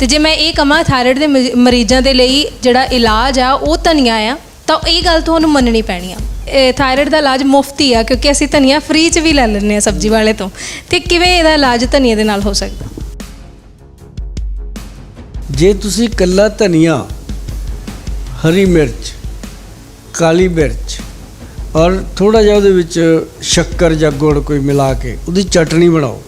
ਤੇ ਜੇ ਮੈਂ ਇਹ ਕਹਾਂ ਥਾਇਰਾਇਡ ਦੇ ਮਰੀ- ਮਰੀਜ਼ਾਂ ਦੇ ਲਈ ਜਿਹੜਾ ਇਲਾਜ ਆ, ਉਹ ਧਨੀਆ ਆ, ਤਾਂ ਇਹ ਗੱਲ ਤੁਹਾਨੂੰ ਮੰਨਣੀ ਪੈਣੀ ਆ। ਇਹ ਥਾਇਰਾਇਡ ਦਾ ਇਲਾਜ ਮੁਫਤ ਹੀ ਆ, ਕਿਉਂਕਿ ਅਸੀਂ ਧਨੀਆ ਫ੍ਰੀ 'ਚ ਵੀ ਲੈ ਲੈਂਦੇ ਆ ਸਬਜ਼ੀ ਵਾਲੇ ਤੋਂ। ਤੇ ਕਿਵੇਂ ਇਹਦਾ ਇਲਾਜ ਧਨੀਏ ਦੇ ਨਾਲ ਹੋ ਸਕਦਾ? ਜੇ ਤੁਸੀਂ ਕੱਲਾ ਧਨੀਆ, ਹਰੀ ਮਿਰਚ, ਕਾਲੀ ਮਿਰਚ ਔਰ ਥੋੜਾ ਜਿਹਾ ਉਹਦੇ ਵਿੱਚ ਸ਼ੱਕਰ ਜਾਂ ਗੁੜ ਕੋਈ ਮਿਲਾ ਕੇ ਉਹਦੀ ਚਟਣੀ ਬਣਾਓ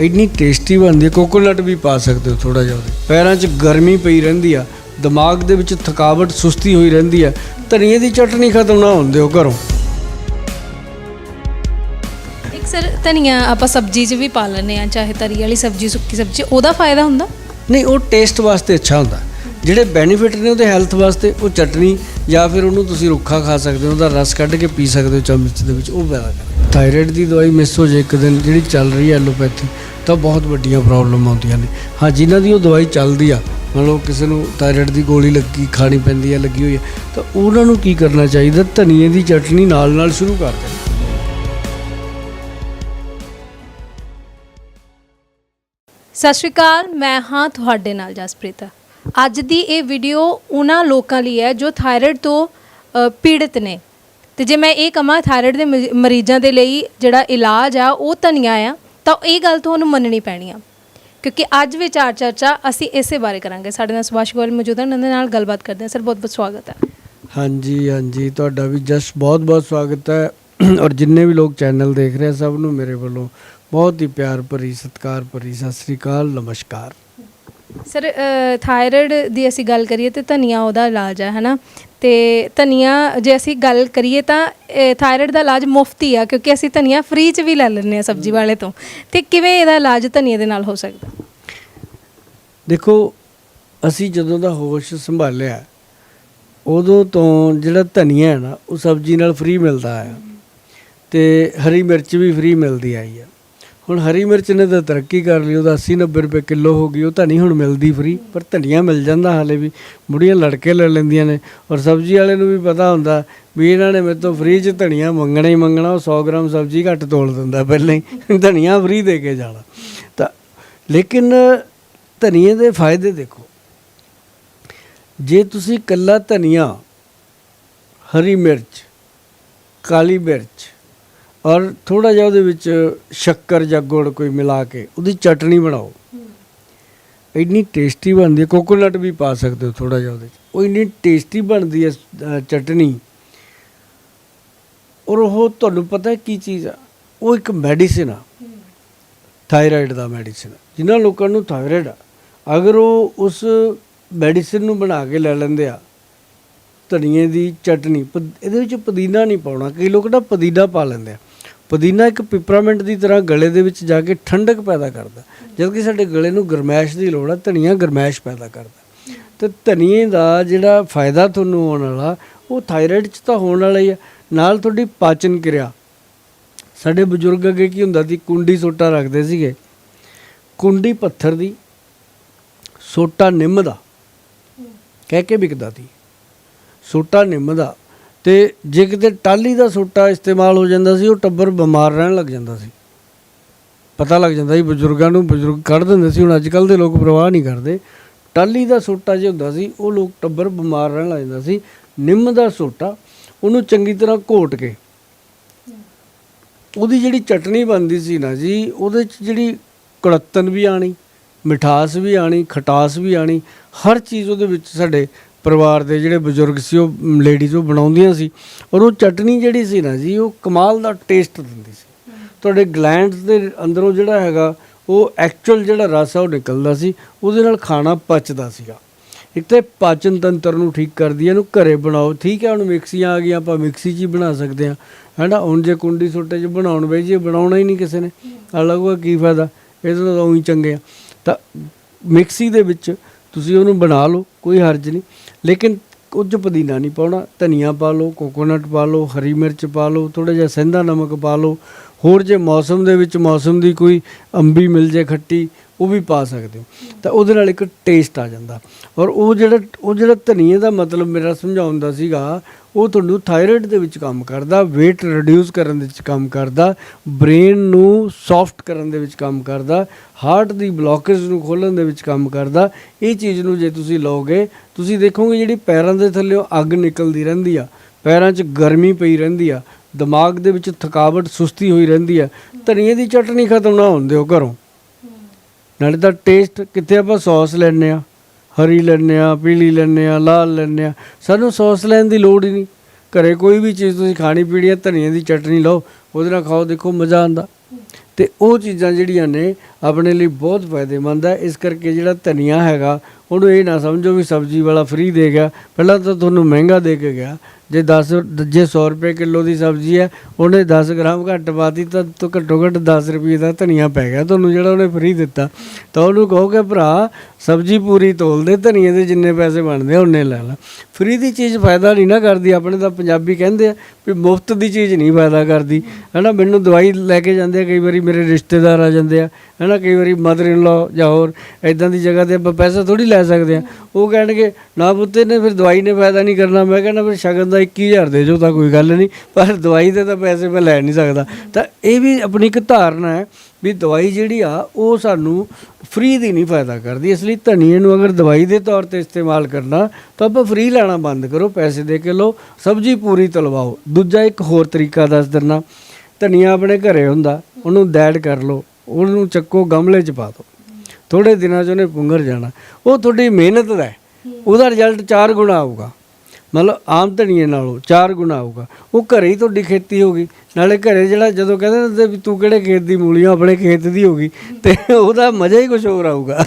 ਇੰਨੀ ਟੇਸਟੀ ਬਣਦੀ ਹੈ ਕੋਕੋਨਟ ਵੀ ਪਾ ਸਕਦੇ ਹੋ ਥੋੜਾ ਜਿਹਾ ਉਹਦੇ। ਪੈਰਾਂ 'ਚ ਗਰਮੀ ਪਈ ਰਹਿੰਦੀ ਆ ਦਿਮਾਗ ਦੇ ਵਿੱਚ ਥਕਾਵਟ ਸੁਸਤੀ ਹੋਈ ਰਹਿੰਦੀ ਆ ਧਨੀਏ ਦੀ ਚਟਣੀ ਖਤਮ ਨਾ ਹੋਣ ਦਿਓ ਘਰੋਂ। ਇੱਕ ਸਰ ਧਨੀਆ ਆਪਾਂ ਸਬਜ਼ੀ 'ਚ ਵੀ ਪਾ ਲੈਂਦੇ ਆ ਚਾਹੇ ਤਰੀ ਵਾਲੀ ਸਬਜ਼ੀ ਸੁੱਕੀ ਸਬਜ਼ੀ ਉਹਦਾ ਫਾਇਦਾ ਹੁੰਦਾ? ਨਹੀਂ ਉਹ ਟੇਸਟ ਵਾਸਤੇ ਅੱਛਾ ਹੁੰਦਾ। ਜਿਹੜੇ ਬੈਨੀਫਿਟ ਨੇ ਉਹਦੇ ਹੈਲਥ ਵਾਸਤੇ ਉਹ ਚਟਨੀ ਜਾਂ ਫਿਰ ਉਹਨੂੰ ਤੁਸੀਂ ਰੁੱਖਾ ਖਾ ਸਕਦੇ ਹੋ ਉਹਦਾ ਰਸ ਕੱਢ ਕੇ ਪੀ ਸਕਦੇ ਹੋ ਚਮਚ ਦੇ ਵਿੱਚ ਉਹ ਫਾਇਦਾ ਕਰਦਾ ਥਾਇਰਾਇਡ ਦੀ ਦਵਾਈ ਮਿਸ ਹੋ ਜੇ ਇੱਕ ਦਿਨ, ਜਿਹੜੀ ਚੱਲ ਰਹੀ ਹੈ ਐਲੋਪੈਥੀ ਤਾਂ ਬਹੁਤ ਵੱਡੀਆਂ ਪ੍ਰੋਬਲਮ ਆਉਂਦੀਆਂ ਨੇ। ਹਾਂ, ਜਿਨ੍ਹਾਂ ਦੀ ਉਹ ਦਵਾਈ ਚੱਲਦੀ ਆ, ਮਤਲਬ ਕਿਸੇ ਨੂੰ ਥਾਇਰਾਇਡ ਦੀ ਗੋਲੀ ਲੱਗੀ, ਖਾਣੀ ਪੈਂਦੀ ਹੈ ਲੱਗੀ ਹੋਈ ਹੈ ਤਾਂ ਉਹਨਾਂ ਨੂੰ ਕੀ ਕਰਨਾ ਚਾਹੀਦਾ? ਧਨੀਏ ਦੀ ਚਟਨੀ ਨਾਲ ਨਾਲ ਸ਼ੁਰੂ ਕਰ ਦੇਣੀ। ਸਤਿ ਸ਼੍ਰੀ ਅਕਾਲ, ਮੈਂ ਹਾਂ ਤੁਹਾਡੇ ਨਾਲ ਜਸਪ੍ਰੀਤ। ਅੱਜ ਦੀ ਇਹ ਵੀਡੀਓ ਉਹਨਾਂ ਲੋਕਾਂ ਲਈ ਹੈ ਜੋ ਥਾਇਰਾਇਡ ਤੋਂ ਪੀੜਤ ਨੇ। ਤੇ ਜੇ ਮੈਂ ਇਹ ਕਹਾਂ ਥਾਇਰਾਇਡ ਦੇ ਮਰੀ- ਮਰੀਜ਼ਾਂ ਦੇ ਲਈ ਜਿਹੜਾ ਇਲਾਜ ਆ ਉਹ ਧਨੀਆ ਆ ਤਾਂ ਇਹ ਗੱਲ ਤੁਹਾਨੂੰ ਮੰਨਣੀ ਪੈਣੀ ਆ। ਕਿਉਂਕਿ ਅੱਜ ਵਿਚਾਰ ਚਰਚਾ ਅਸੀਂ ਇਸੇ ਬਾਰੇ ਕਰਾਂਗੇ। ਸਾਡੇ ਨਾਲ ਸੁਭਾਸ਼ ਗੋਇਲ ਮੌਜੂਦ ਹਨ ਉਹਨਾਂ ਦੇ ਨਾਲ ਗੱਲਬਾਤ ਕਰਦੇ ਹਾਂ। ਸਰ ਬਹੁਤ ਬਹੁਤ ਸਵਾਗਤ ਹੈ। ਹਾਂਜੀ ਹਾਂਜੀ। ਤੁਹਾਡਾ ਵੀ ਜਸ ਬਹੁਤ ਬਹੁਤ ਸਵਾਗਤ ਹੈ। ਔਰ ਜਿੰਨੇ ਵੀ ਲੋਕ ਚੈਨਲ ਦੇਖ ਰਹੇ ਆ, ਸਭ ਨੂੰ ਮੇਰੇ ਵੱਲੋਂ ਬਹੁਤ ਹੀ ਪਿਆਰ ਭਰੀ ਸਤਿਕਾਰ ਭਰੀ ਸਤਿ ਸ੍ਰੀ ਅਕਾਲ ਨਮਸਕਾਰ। ਸਰ ਥਾਇਰਾਇਡ ਦੀ ਅਸੀਂ ਗੱਲ ਕਰੀਏ ਤੇ ਧਨੀਆ ਉਹਦਾ ਇਲਾਜ ਹੈ ਹਨਾ? ਤੇ ਧਨੀਆ ਜੇ ਅਸੀਂ ਗੱਲ ਕਰੀਏ ਤਾਂ ਅ, ਥਾਇਰਾਇਡ ਦਾ ਇਲਾਜ ਮੁਫਤ ਹੀ ਆ ਕਿਉਂਕਿ ਅਸੀਂ ਧਨੀਆ ਫ੍ਰੀ 'ਚ ਵੀ ਲੈ ਲੈਂਦੇ ਆ ਸਬਜ਼ੀ ਵਾਲੇ ਤੋਂ। ਤੇ ਕਿਵੇਂ ਇਹਦਾ ਇਲਾਜ ਧਨੀਏ ਦੇ ਨਾਲ ਹੋ ਸਕਦਾ? ਦੇਖੋ ਅਸੀਂ ਜਦੋਂ ਦਾ ਹੋਸ਼ ਸੰਭਾਲਿਆ ਉਦੋਂ ਤੋਂ ਜਿਹੜਾ ਧਨੀਆ ਹੈ ਨਾ ਉਹ ਸਬਜ਼ੀ ਨਾਲ ਫ੍ਰੀ ਮਿਲਦਾ ਆ। ਤੇ ਹਰੀ ਮਿਰਚ ਵੀ ਫ੍ਰੀ ਮਿਲਦੀ ਆਈ ਆ। ਹੁਣ ਹਰੀ ਮਿਰਚ ਨੇ ਤਾਂ ਤਰੱਕੀ ਕਰ ਲਈ, ਉਹਦਾ 80 90 ਰੁਪਏ ਕਿਲੋ ਹੋ ਗਈ, ਉਹ ਤਾਂ ਨਹੀਂ ਹੁਣ ਮਿਲਦੀ ਫਰੀ ਪਰ ਧਨੀਆ ਮਿਲ ਜਾਂਦਾ ਹਾਲੇ ਵੀ ਬੁੜੀਆਂ ਲੜਕੇ ਲੈ ਲੈਂਦੀਆਂ ਨੇ, ਔਰ ਸਬਜ਼ੀ ਵਾਲੇ ਨੂੰ ਵੀ ਪਤਾ ਹੁੰਦਾ ਵੀ ਇਹਨਾਂ ਨੇ ਮੇਰੇ ਤੋਂ ਫਰੀ 'ਚ ਧਨੀਆ ਮੰਗਣਾ ਹੀ ਮੰਗਣਾ, ਉਹ 100 ਗ੍ਰਾਮ ਸਬਜ਼ੀ ਘੱਟ ਤੋਲ ਦਿੰਦਾ ਪਹਿਲਾਂ ਹੀ, ਧਨੀਆ ਫਰੀ ਦੇ ਕੇ ਜਾਣਾ। ਤਾਂ ਲੇਕਿਨ ਧਨੀਏ ਦੇ ਫਾਇਦੇ ਦੇਖੋ, ਜੇ ਤੁਸੀਂ ਕੱਲਾ ਧਨੀਆ, ਹਰੀ ਮਿਰਚ, ਕਾਲੀ ਮਿਰਚ ਔਰ ਥੋੜਾ ਜਿਹਾ ਉਹਦੇ ਵਿੱਚ ਸ਼ੱਕਰ ਜਾਂ ਗੁੜ ਕੋਈ ਮਿਲਾ ਕੇ ਉਹਦੀ ਚਟਣੀ ਬਣਾਓ। ਇੰਨੀ ਟੇਸਟੀ ਬਣਦੀ ਹੈ ਕੋਕੋਨਟ ਵੀ ਪਾ ਸਕਦੇ ਹੋ ਥੋੜਾ ਜਿਹਾ ਉਹਦੇ 'ਚ ਉਹ ਇੰਨੀ ਟੇਸਟੀ ਬਣਦੀ ਹੈ ਅ, ਚਟਣੀ। ਔਰ ਉਹ ਤੁਹਾਨੂੰ ਪਤਾ ਕੀ ਚੀਜ਼ ਆ? ਉਹ ਇੱਕ ਮੈਡੀਸਿਨ ਆ। ਥਾਇਰਾਇਡ ਦਾ ਮੈਡੀਸਿਨ ਜਿਨ੍ਹਾਂ ਲੋਕਾਂ ਨੂੰ ਥਾਇਰਾਇਡ ਆ ਅਗਰ ਉਹ ਉਸ ਮੈਡੀਸਿਨ ਨੂੰ ਬਣਾ ਕੇ ਲੈ ਲੈਂਦੇ ਆ ਧਨੀਏ ਦੀ ਚਟਨੀ ਪ- ਇਹਦੇ ਵਿੱਚ ਪੁਦੀਨਾ ਨਹੀਂ ਪਾਉਣਾ। ਕਈ ਲੋਕ ਨਾ ਪੁਦੀਨਾ ਪਾ ਲੈਂਦੇ ਆ। ਪੁਦੀਨਾ ਇੱਕ ਪਿਪਰਾਮੈਂਟ ਦੀ ਤਰ੍ਹਾਂ ਗਲੇ ਦੇ ਵਿੱਚ ਜਾ ਕੇ ਠੰਡਕ ਪੈਦਾ ਕਰਦਾ ਜਦਕਿ ਸਾਡੇ ਗਲੇ ਨੂੰ ਗਰਮੈਸ਼ ਦੀ ਲੋੜ ਆ ਧਨੀਆ ਗਰਮੈਸ਼ ਪੈਦਾ ਕਰਦਾ ਤੇ ਧਨੀਏ ਦਾ ਜਿਹੜਾ ਫਾਇਦਾ ਤੁਹਾਨੂੰ ਹੋਣ ਵਾਲਾ, ਉਹ ਥਾਇਰਾਇਡ 'ਚ ਤਾਂ ਹੋਣ ਵਾਲਾ ਹੀ ਆ ਨਾਲ ਤੁਹਾਡੀ ਪਾਚਨ ਕਿਰਿਆ। ਸਾਡੇ ਬਜ਼ੁਰਗ ਅੱਗੇ ਕੀ ਹੁੰਦਾ ਸੀ, ਕੁੰਡੀ ਸੋਟਾ ਰੱਖਦੇ ਸੀਗੇ। ਕੁੰਡੀ ਪੱਥਰ ਦੀ, ਸੋਟਾ ਨਿੰਮ ਦਾ। ਕਹਿ ਕੇ ਵਿਕਦਾ ਸੀ। ਸੋਟਾ ਨਿੰਮ ਦਾ। ਤੇ ਜੇ ਕਿਤੇ ਟਾਲੀ ਦਾ ਸੋਟਾ ਇਸਤੇਮਾਲ ਹੋ ਜਾਂਦਾ ਸੀ, ਉਹ ਟੱਬਰ ਬਿਮਾਰ ਰਹਿਣ ਲੱਗ ਜਾਂਦਾ ਸੀ। ਪਤਾ ਲੱਗ ਜਾਂਦਾ ਸੀ ਬਜ਼ੁਰਗਾਂ ਨੂੰ, ਬਜ਼ੁਰਗ ਕੱਢ ਦਿੰਦੇ ਸੀ। ਹੁਣ ਅੱਜ ਕੱਲ ਦੇ ਲੋਕ ਪ੍ਰਵਾਹ ਨਹੀਂ ਕਰਦੇ। ਟਾਲੀ ਦਾ ਸੋਟਾ ਜੇ ਹੁੰਦਾ ਸੀ, ਉਹ ਲੋਕ ਟੱਬਰ ਬਿਮਾਰ ਰਹਿਣ ਲੱਗ ਜਾਂਦਾ ਸੀ। ਨਿੰਮ ਦਾ ਸੋਟਾ, ਉਹਨੂੰ ਚੰਗੀ ਤਰ੍ਹਾਂ ਘੋਟ ਕੇ, ਉਹਦੀ ਜਿਹੜੀ ਚਟਣੀ ਬਣਦੀ ਸੀ ਨਾ ਜੀ, ਉਹਦੇ ਚ ਜਿਹੜੀ ਕੜੱਤਨ ਵੀ ਆਣੀ, ਮਿਠਾਸ ਵੀ ਆਣੀ, ਖਟਾਸ ਵੀ ਆਣੀ, ਹਰ ਚੀਜ਼ ਉਹਦੇ ਵਿੱਚ ਸਾਡੇ ਪਰਿਵਾਰ ਦੇ ਜਿਹੜੇ ਬਜ਼ੁਰਗ ਸੀ, ਉਹ ਲੇਡੀਜ਼ ਉਹ ਬਣਾਉਂਦੀਆਂ ਸੀ ਔਰ ਉਹ ਚਟਨੀ ਜਿਹੜੀ ਸੀ ਨਾ ਜੀ, ਉਹ ਕਮਾਲ ਦਾ ਟੇਸਟ ਦਿੰਦੀ ਸੀ। ਤੁਹਾਡੇ ਗਲੈਂਡਸ ਦੇ ਅੰਦਰੋਂ ਜਿਹੜਾ ਹੈਗਾ, ਉਹ ਐਕਚੁਅਲ ਜਿਹੜਾ ਰਸ ਆ, ਉਹ ਨਿਕਲਦਾ ਸੀ, ਉਹਦੇ ਨਾਲ ਖਾਣਾ ਪਚਦਾ ਸੀਗਾ। ਇੱਕ ਤੇ ਪਾਚਨ ਤੰਤਰ ਨੂੰ ਠੀਕ ਕਰਦੀ ਹੈ ਇਹਨੂੰ ਘਰੇ ਬਣਾਓ, ਠੀਕ ਹੈ ਹੁਣ ਮਿਕਸੀਆਂ ਆ ਗਈਆਂ, ਆਪਾਂ ਮਿਕਸੀ 'ਚ ਹੀ ਬਣਾ ਸਕਦੇ ਹਾਂ ਹੈਨਾ, ਹੁਣ ਜੇ ਕੁੰਡੀ ਸੋਟੇ 'ਚ ਬਣਾਉਣ ਬਈ, ਜੇ ਬਣਾਉਣਾ ਹੀ ਨਹੀਂ ਕਿਸੇ ਨੇ, ਅਲੱਗ ਕੀ ਫਾਇਦਾ, ਇਹਦੇ ਨਾਲ ਤਾਂ ਉਹੀ ਚੰਗੇ ਆ। ਤਾਂ ਮਿਕਸੀ ਦੇ ਵਿੱਚ ਤੁਸੀਂ ਉਹਨੂੰ ਬਣਾ ਲਓ, ਕੋਈ ਹਰਜ ਨਹੀਂ। ਲੇਕਿਨ ਕੁਝ ਪੁਦੀਨਾ ਨਹੀਂ ਪਾਉਣਾ, ਧਨੀਆ ਪਾ ਲਓ ਕੋਕੋਨਟ ਪਾ ਲਓ, ਹਰੀ ਮਿਰਚ ਪਾ ਲਓ ਥੋੜਾ ਜਿਹਾ ਸੈਂਦਾ ਨਮਕ ਪਾ ਲਓ ਹੋਰ ਜੇ ਮੌਸਮ ਦੇ ਵਿੱਚ ਮੌਸਮ ਦੀ ਕੋਈ ਅੰਬੀ ਮਿਲ ਜੇ ਖੱਟੀ, ਉਹ ਵੀ ਪਾ ਸਕਦੇ ਹੋ। ਤਾਂ ਉਹਦੇ ਨਾਲ ਇੱਕ ਟੇਸਟ ਆ ਜਾਂਦਾ। ਔਰ ਉਹ ਜਿਹੜਾ ਉਹ ਜਿਹੜਾ ਧਨੀਏ ਦਾ ਮਤਲਬ ਮੇਰਾ ਸਮਝਾਉਣ ਦਾ ਸੀਗਾ, ਉਹ ਤੁਹਾਨੂੰ ਥਾਇਰਾਇਡ ਦੇ ਵਿੱਚ ਕੰਮ ਕਰਦਾ, weight ਰਿਡਿਊਸ ਕਰਨ ਦੇ ਵਿੱਚ ਕੰਮ ਕਰਦਾ ਬ੍ਰੇਨ ਨੂੰ ਸੌਫਟ ਕਰਨ ਦੇ ਵਿੱਚ ਕੰਮ ਕਰਦਾ ਹਾਰਟ ਦੀ ਬਲੋਕੇਜ ਨੂੰ ਖੋਲਣ ਦੇ ਵਿੱਚ ਕੰਮ ਕਰਦਾ। ਇਹ ਚੀਜ਼ ਨੂੰ ਜੇ ਤੁਸੀਂ ਲਓਗੇ, ਤੁਸੀਂ ਦੇਖੋਗੇ ਜਿਹੜੀ ਪੈਰਾਂ ਦੇ ਥੱਲੇੋਂ ਅੱਗ ਨਿਕਲਦੀ ਰਹਿੰਦੀ ਆ, ਪੈਰਾਂ 'ਚ ਗਰਮੀ ਪਈ ਰਹਿੰਦੀ ਆ ਦਿਮਾਗ ਦੇ ਵਿੱਚ ਥਕਾਵਟ ਸੁਸਤੀ ਹੋਈ ਰਹਿੰਦੀ ਹੈ, ਧਨੀਏ ਦੀ ਚਟਨੀ ਖਤਮ ਨਾ ਹੋਣ ਦਿਓ ਘਰੋਂ। ਨਾਲੇ ਤਾਂ ਟੇਸਟ ਕਿੱਥੇ ਆਪਾਂ ਸੌਸ ਲੈਣੇ ਆ ਹਰੀ ਲੈਣੇ ਆ ਪੀਲੀ ਲੈਣੇ ਆ ਲਾਲ ਲੈਣੇ ਆ ਸਾਨੂੰ ਸੌਸ ਲੈਣ ਦੀ ਲੋੜ ਹੀ ਨਹੀਂ। ਘਰੇ ਕੋਈ ਵੀ ਚੀਜ਼ ਤੁਸੀਂ ਖਾਣੀ ਪੀਣੀ ਹੈ, ਧਨੀਏ ਦੀ ਚਟਨੀ ਲਓ, ਉਹਦੇ ਨਾਲ ਖਾਓ, ਦੇਖੋ ਮਜ਼ਾ ਆਉਂਦਾ। ਤੇ ਉਹ ਚੀਜ਼ਾਂ ਜਿਹੜੀਆਂ ਨੇ, ਆਪਣੇ ਲਈ ਬਹੁਤ ਫਾਇਦੇਮੰਦ ਹੈ। ਇਸ ਕਰਕੇ ਜਿਹੜਾ ਧਨੀਆ ਹੈਗਾ, ਉਹਨੂੰ ਇਹ ਨਾ ਸਮਝੋ ਵੀ ਸਬਜ਼ੀ ਵਾਲਾ ਫ੍ਰੀ ਦੇ ਗਿਆ। ਪਹਿਲਾਂ ਤਾਂ ਤੁਹਾਨੂੰ ਮਹਿੰਗਾ ਦੇ ਕੇ ਗਿਆ। ਜੇ 10 ਜੇ 100 ਰੁਪਏ ਕਿਲੋ ਦੀ ਸਬਜ਼ੀ ਹੈ, ਉਹਨੇ 10 ਗ੍ਰਾਮ ਘੱਟ ਪਾਤੀ, ਤਾਂ ਤੋਂ ਘੱਟੋ ਘੱਟ 10 ਰੁਪਏ ਦਾ ਧਨੀਆ ਪੈ ਗਿਆ। ਤੁਹਾਨੂੰ ਜਿਹੜਾ ਉਹਨੇ ਫ੍ਰੀ ਦਿੱਤਾ। ਤਾਂ ਉਹਨੂੰ ਕਹੋਗੇ ਭਰਾ, ਸਬਜ਼ੀ ਪੂਰੀ ਤੋਲ ਦੇ, ਧਨੀਏ ਦੇ ਜਿੰਨੇ ਪੈਸੇ ਬਣਦੇ ਆ, ਉਹਨੇ ਲੈ ਲੈ। ਫ੍ਰੀ ਦੀ ਚੀਜ਼ ਫਾਇਦਾ ਨਹੀਂ ਨਾ ਕਰਦੀ, ਆਪਣੇ ਤਾਂ ਪੰਜਾਬੀ ਕਹਿੰਦੇ ਆ ਵੀ ਮੁਫਤ ਦੀ ਚੀਜ਼ ਨਹੀਂ ਫਾਇਦਾ ਕਰਦੀ। ਹੈਨਾ, ਮੈਨੂੰ ਦਵਾਈ ਲੈ ਕੇ ਜਾਂਦੇ ਆ, ਕਈ ਵਾਰੀ ਮੇਰੇ ਰਿਸ਼ਤੇਦਾਰ ਆ ਜਾਂਦੇ ਆ। ਹੈਨਾ, ਕਈ ਵਾਰੀ ਮਦਰ ਇਨ ਲਾ ਜਾਂ ਹੋਰ ਇਦਾਂ ਦੀ ਜਗ੍ਹਾ ਤੇ ਆਪਾਂ ਪੈਸਾ ਥੋੜੀ ਲੈ ਸਕਦੇ ਆ। ਉਹ ਕਹਿਣਗੇ, ਨਾ ਪੁੱਤੇ ਨੇ ਫਿਰ ਦਵਾਈ ਨੇ ਫਾਇਦਾ ਨਹੀਂ ਕਰਨਾ। ਮੈਂ ਕਹਿੰਦਾ, ਫਿਰ ਸ਼ਗਨ ਦਾ 21000 ਦੇ ਜੋ ਤਾਂ ਕੋਈ ਗੱਲ ਨਹੀਂ, ਪਰ ਦਵਾਈ ਦੇ ਤਾਂ ਪੈਸੇ ਮੈਂ ਲੈ ਨਹੀਂ ਸਕਦਾ। ਤਾਂ ਇਹ ਵੀ ਆਪਣੀ ਇੱਕ ਧਾਰਨਾ ਹੈ ਵੀ ਦਵਾਈ ਜਿਹੜੀ ਆ, ਉਹ ਸਾਨੂੰ ਫ੍ਰੀ ਦੀ ਨਹੀਂ ਫਾਇਦਾ ਕਰਦੀ। ਇਸ ਲਈ ਧਨੀਏ ਨੂੰ ਅਗਰ ਦਵਾਈ ਦੇ ਤੌਰ ਤੇ ਇਸਤੇਮਾਲ ਕਰਨਾ, ਤਾਂ ਆਪਾਂ ਫ੍ਰੀ ਲੈਣਾ ਬੰਦ ਕਰੋ, ਪੈਸੇ ਦੇ ਕੇ ਲਓ, ਸਬਜ਼ੀ ਪੂਰੀ ਤਲਵਾਓ। ਦੂਜਾ ਇੱਕ ਹੋਰ ਤਰੀਕਾ ਦੱਸ ਦਿੰਨਾ ਧਨੀਆ ਆਪਣੇ ਘਰੇ ਹੁੰਦਾ, ਉਹਨੂੰ ਦੈੜ ਕਰ ਲਓ, ਉਹਨੂੰ ਚੱਕੋ ਗਮਲੇ 'ਚ ਪਾ ਦਿਓ ਥੋੜੇ ਦਿਨਾਂ 'ਚ ਉਹਨੇ ਪੁੰਗਰ ਜਾਣਾ। ਉਹ ਤੁਹਾਡੀ ਮਿਹਨਤ ਦਾ ਉਹਦਾ ਰਿਜ਼ਲਟ 4 ਗੁਣਾ ਆਊਗਾ। ਮਤਲਬ ਆਮ ਧਨੀਏ ਨਾਲੋਂ 4 ਗੁਣਾ ਆਊਗਾ ਉਹ ਘਰੇ ਹੀ ਤੁਹਾਡੀ ਖੇਤੀ ਹੋਗੀ ਨਾਲੇ ਘਰੇ ਜਿਹੜਾ ਜਦੋਂ ਕਹਿੰਦੇ ਨੇ ਹੁੰਦੇ ਵੀ ਤੂੰ ਕਿਹੜੇ ਖੇਤ ਦੀ ਮੂਲੀਆਂ ਆਪਣੇ ਖੇਤ ਦੀ ਹੋਗੀ ਤੇ ਉਹਦਾ ਮਜ਼ਾ ਹੀ ਕੁਝ ਹੋਰ ਆਊਗਾ।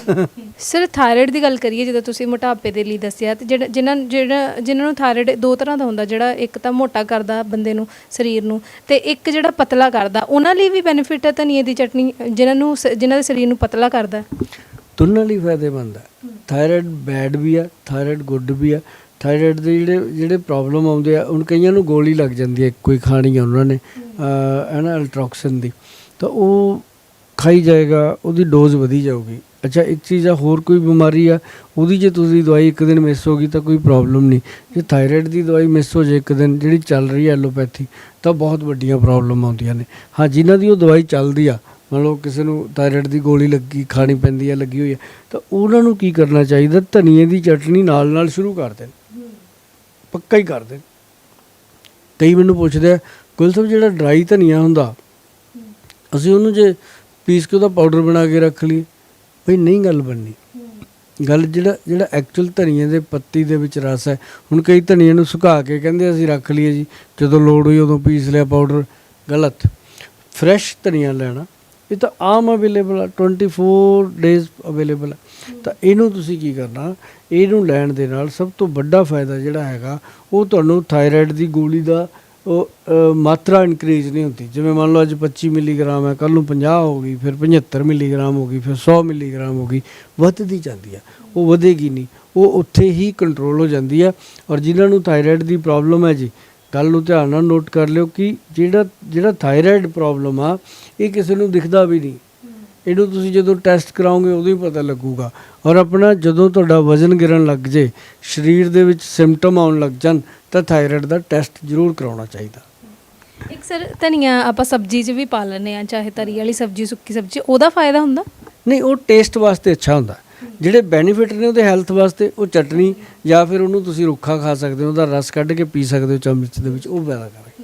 ਸਰ ਥਾਇਰਾਇਡ ਦੀ ਗੱਲ ਕਰੀਏ ਜਦੋਂ ਤੁਸੀਂ ਮੋਟਾਪੇ ਦੇ ਲਈ ਦੱਸਿਆ ਤੇ ਜਿਹੜਾ ਜਿਨ੍ਹਾਂ ਜਿਹੜਾ ਜਿਨ੍ਹਾਂ ਨੂੰ ਥਾਇਰਾਇਡ ਦੋ ਤਰ੍ਹਾਂ ਦਾ ਹੁੰਦਾ ਜਿਹੜਾ ਇੱਕ ਤਾਂ ਮੋਟਾ ਕਰਦਾ ਬੰਦੇ ਨੂੰ ਸਰੀਰ ਨੂੰ ਤੇ ਇੱਕ ਜਿਹੜਾ ਪਤਲਾ ਕਰਦਾ ਉਹਨਾਂ ਲਈ ਵੀ ਬੈਨੀਫਿਟ ਹੈ ਧਨੀਏ ਦੀ ਚਟਨੀ ਜਿਨ੍ਹਾਂ ਨੂੰ ਜਿਨ੍ਹਾਂ ਦੇ ਸਰੀਰ ਨੂੰ ਪਤਲਾ ਕਰਦਾ। ਦੋਨਾਂ ਲਈ ਫਾਇਦੇਮੰਦ ਹੈ ਥਾਇਰਾਇਡ ਬੈਡ ਵੀ ਆ ਥਾਇਰਾਇਡ ਗੁੱਡ ਵੀ ਆ। ਥਾਇਰਾਇਡ ਦੇ ਜਿਹੜੇ ਜਿਹੜੇ ਪ੍ਰੋਬਲਮ ਆਉਂਦੇ ਆ, ਹੁਣ ਕਈਆਂ ਨੂੰ ਗੋਲੀ ਲੱਗ ਜਾਂਦੀ ਹੈ ਕੋਈ ਖਾਣੀ ਆ ਉਹਨਾਂ ਨੇ ਹੈ ਨਾ ਅਲਟ੍ਰੋਕਸਿਨ ਦੀ। ਤਾਂ ਉਹ ਖਾਈ ਜਾਏਗਾ, ਉਹਦੀ ਡੋਜ਼ ਵਧੀ ਜਾਊਗੀ। ਅੱਛਾ, ਇੱਕ ਚੀਜ਼ ਆ, ਹੋਰ ਕੋਈ ਬਿਮਾਰੀ ਆ, ਉਹਦੀ ਜੇ ਤੁਸੀਂ ਦਵਾਈ ਇੱਕ ਦਿਨ ਮਿਸ ਹੋ ਗਈ ਤਾਂ ਕੋਈ ਪ੍ਰੋਬਲਮ ਨਹੀਂ। ਜੇ ਥਾਇਰਾਇਡ ਦੀ ਦਵਾਈ ਮਿਸ ਹੋ ਜੇ ਇੱਕ ਦਿਨ, ਜਿਹੜੀ ਚੱਲ ਰਹੀ ਹੈ ਐਲੋਪੈਥੀ ਤਾਂ ਬਹੁਤ ਵੱਡੀਆਂ ਪ੍ਰੋਬਲਮ ਆਉਂਦੀਆਂ ਨੇ। ਹਾਂ, ਜਿਨ੍ਹਾਂ ਦੀ ਉਹ ਦਵਾਈ ਚੱਲਦੀ ਆ, ਮੰਨ ਲਓ ਕਿਸੇ ਨੂੰ ਥਾਇਰਾਇਡ ਦੀ ਗੋਲੀ ਲੱਗੀ, ਖਾਣੀ ਪੈਂਦੀ ਆ, ਲੱਗੀ ਹੋਈ ਆ, ਤਾਂ ਉਹਨਾਂ ਨੂੰ ਕੀ ਕਰਨਾ ਚਾਹੀਦਾ? ਧਨੀਏ ਦੀ ਚਟਨੀ ਨਾਲ ਨਾਲ ਸ਼ੁਰੂ ਕਰ ਦੇਣ। ਪੱਕਾ ਹੀ ਕਰ ਦੇਣ ਕਈ ਮੈਨੂੰ ਪੁੱਛਦੇ ਆ ਗੁਲ ਸਾਹਿਬ, ਜਿਹੜਾ ਡਰਾਈ ਧਨੀਆ ਹੁੰਦਾ, ਅਸੀਂ ਉਹਨੂੰ ਜੇ ਪੀਸ ਕੇ ਉਹਦਾ ਪਾਊਡਰ ਬਣਾ ਕੇ ਰੱਖ ਲਈਏ ਭਈ ਨਹੀਂ ਗੱਲ ਬਣਨੀ। ਗੱਲ ਜਿਹੜਾ ਜਿਹੜਾ ਐਕਚੁਅਲ ਧਨੀਏ ਦੇ ਪੱਤੀ ਦੇ ਵਿੱਚ ਰਸ ਹੈ, ਹੁਣ ਕਈ ਧਨੀਏ ਨੂੰ ਸੁਕਾ ਕੇ ਕਹਿੰਦੇ ਅਸੀਂ ਰੱਖ ਲਈਏ ਜੀ, ਜਦੋਂ ਲੋੜ ਹੋਈ ਉਦੋਂ ਪੀਸ ਲਿਆ ਪਾਊਡਰ ਗਲਤ। ਫਰੈਸ਼ ਧਨੀਆ ਲੈਣਾ ਇਹ ਤਾਂ ਆਮ ਅਵੇਲੇਬਲ ਆ 24 ਡੇਜ਼ ਅਵੇਲੇਬਲ ਆ। ਤਾਂ ਇਹਨੂੰ ਤੁਸੀਂ ਕੀ ਕਰਨਾ, ਇਹਨੂੰ ਲੈਣ ਦੇ ਨਾਲ ਸਭ ਤੋਂ ਵੱਡਾ ਫਾਇਦਾ ਜਿਹੜਾ ਹੈਗਾ, ਉਹ ਤੁਹਾਨੂੰ ਥਾਇਰਾਇਡ ਦੀ ਗੋਲੀ ਦਾ, ਉਹ ਮਾਤਰਾ ਇਨਕਰੀਜ਼ ਨਹੀਂ ਹੁੰਦੀ। ਜਿਵੇਂ ਮੰਨ ਲਓ ਅੱਜ 25 ਮਿਲੀਗ੍ਰਾਮ ਹੈ ਕੱਲ ਨੂੰ 50 ਹੋ ਗਈ, ਫਿਰ 75 ਮਿਲੀਗ੍ਰਾਮ ਹੋ ਗਈ, ਫਿਰ 100 ਮਿਲੀਗ੍ਰਾਮ ਹੋ ਗਈ, ਵੱਧਦੀ ਜਾਂਦੀ ਆ। ਉਹ ਵਧੇਗੀ ਨਹੀਂ, ਉਹ ਉੱਥੇ ਹੀ ਕੰਟਰੋਲ ਹੋ ਜਾਂਦੀ ਆ। ਔਰ ਜਿਨ੍ਹਾਂ ਨੂੰ ਥਾਇਰਾਇਡ ਦੀ ਪ੍ਰੋਬਲਮ ਹੈ ਜੀ ਗੱਲ ਨੂੰ ਧਿਆਨ ਨਾਲ ਨੋਟ ਕਰ ਲਿਓ ਕਿ ਜਿਹੜਾ ਜਿਹੜਾ ਥਾਇਰਾਇਡ ਪ੍ਰੋਬਲਮ ਆ ਇਹ ਕਿਸੇ ਨੂੰ ਦਿਖਦਾ ਵੀ ਨਹੀਂ। ਇਹਨੂੰ ਤੁਸੀਂ ਜਦੋਂ ਟੈਸਟ ਕਰਾਓਗੇ ਉਦੋਂ ਹੀ ਪਤਾ ਲੱਗੂਗਾ। ਔਰ ਆਪਣਾ ਜਦੋਂ ਤੁਹਾਡਾ ਵਜ਼ਨ ਗਿਰਨ ਲੱਗ ਜੇ ਸਰੀਰ ਦੇ ਵਿੱਚ ਸਿੰਪਟਮ ਆਉਣ ਲੱਗ ਜਾਣ ਤਾਂ ਥਾਇਰਾਇਡ ਦਾ ਟੈਸਟ ਜ਼ਰੂਰ ਕਰਾਉਣਾ ਚਾਹੀਦਾ। ਇੱਕ ਸਰ ਧਨੀਆ ਆਪਾਂ ਸਬਜ਼ੀ 'ਚ ਵੀ ਪਾ ਲੈਂਦੇ ਆ ਚਾਹੇ ਤਰੀ ਵਾਲੀ ਸਬਜ਼ੀ ਸੁੱਕੀ ਸਬਜ਼ੀ ਉਹਦਾ ਫਾਇਦਾ ਹੁੰਦਾ? ਨਹੀਂ ਉਹ ਟੇਸਟ ਵਾਸਤੇ ਅੱਛਾ ਹੁੰਦਾ। ਜਿਹੜੇ ਬੈਨੀਫਿਟ ਨੇ ਉਹਦੇ ਹੈਲਥ ਵਾਸਤੇ ਉਹ ਚਟਨੀ ਜਾਂ ਫਿਰ ਉਹਨੂੰ ਤੁਸੀਂ ਰੁੱਖਾ ਖਾ ਸਕਦੇ ਹੋ ਉਹਦਾ ਰਸ ਕੱਢ ਕੇ ਪੀ ਸਕਦੇ ਹੋ ਚਮਚ ਦੇ ਵਿੱਚ ਉਹ ਫਾਇਦਾ ਕਰੇ।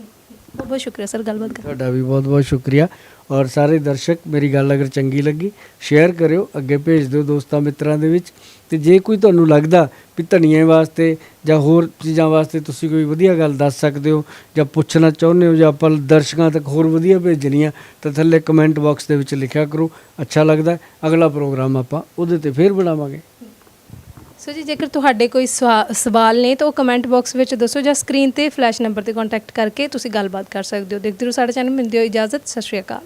ਬਹੁਤ ਬਹੁਤ ਸ਼ੁਕਰੀਆ ਸਰ ਗੱਲਬਾਤ ਕਰਨ ਤੁਹਾਡਾ ਵੀ ਬਹੁਤ ਬਹੁਤ ਸ਼ੁਕਰੀਆ। ਔਰ ਸਾਰੇ ਦਰਸ਼ਕ ਮੇਰੀ ਗੱਲ ਅਗਰ ਚੰਗੀ ਲੱਗੀ ਸ਼ੇਅਰ ਕਰਿਓ ਅੱਗੇ ਭੇਜ ਦਿਓ ਦੋਸਤਾਂ ਮਿੱਤਰਾਂ ਦੇ ਵਿੱਚ। ਤੇ ਜੇ ਕੋਈ ਤੁਹਾਨੂੰ ਲੱਗਦਾ ਵੀ ਧਨੀਏ ਵਾਸਤੇ ਜਾਂ ਹੋਰ ਚੀਜ਼ਾਂ ਵਾਸਤੇ ਤੁਸੀਂ ਕੋਈ ਵਧੀਆ ਗੱਲ ਦੱਸ ਸਕਦੇ ਹੋ ਜਾਂ ਪੁੱਛਣਾ ਚਾਹੁੰਦੇ ਹੋ ਜਾਂ ਆਪਾਂ ਦਰਸ਼ਕਾਂ ਤੱਕ ਹੋਰ ਵਧੀਆ ਭੇਜਣੀਆਂ, ਤਾਂ ਥੱਲੇ ਕਮੈਂਟ ਬਾਕਸ ਦੇ ਵਿੱਚ ਲਿਖਿਆ ਕਰੋ। ਅੱਛਾ ਲੱਗਦਾ ਅਗਲਾ ਪ੍ਰੋਗਰਾਮ ਆਪਾਂ ਉਹਦੇ ਤੇ ਫੇਰ ਬਣਾਵਾਂਗੇ। ਸੋ ਜੀ, ਜੇਕਰ ਤੁਹਾਡੇ ਕੋਈ ਸਵਾ- ਸਵਾਲ ਨੇ ਤਾਂ ਉਹ ਕਮੈਂਟ ਬਾਕਸ ਵਿੱਚ ਦੱਸੋ ਜਾਂ ਸਕਰੀਨ ਤੇ ਫਲੈਸ਼ ਨੰਬਰ ਤੇ ਕੰਟੈਕਟ ਕਰਕੇ ਤੁਸੀਂ ਗੱਲਬਾਤ ਕਰ ਸਕਦੇ ਹੋ। ਦੇਖਦੇ ਰਹੋ ਸਾਡੇ ਚੈਨਲ ਮਿਲਦੇ ਹੋ ਇਜਾਜ਼ਤ। ਸਤਿ ਸ਼੍ਰੀ ਅਕਾਲ।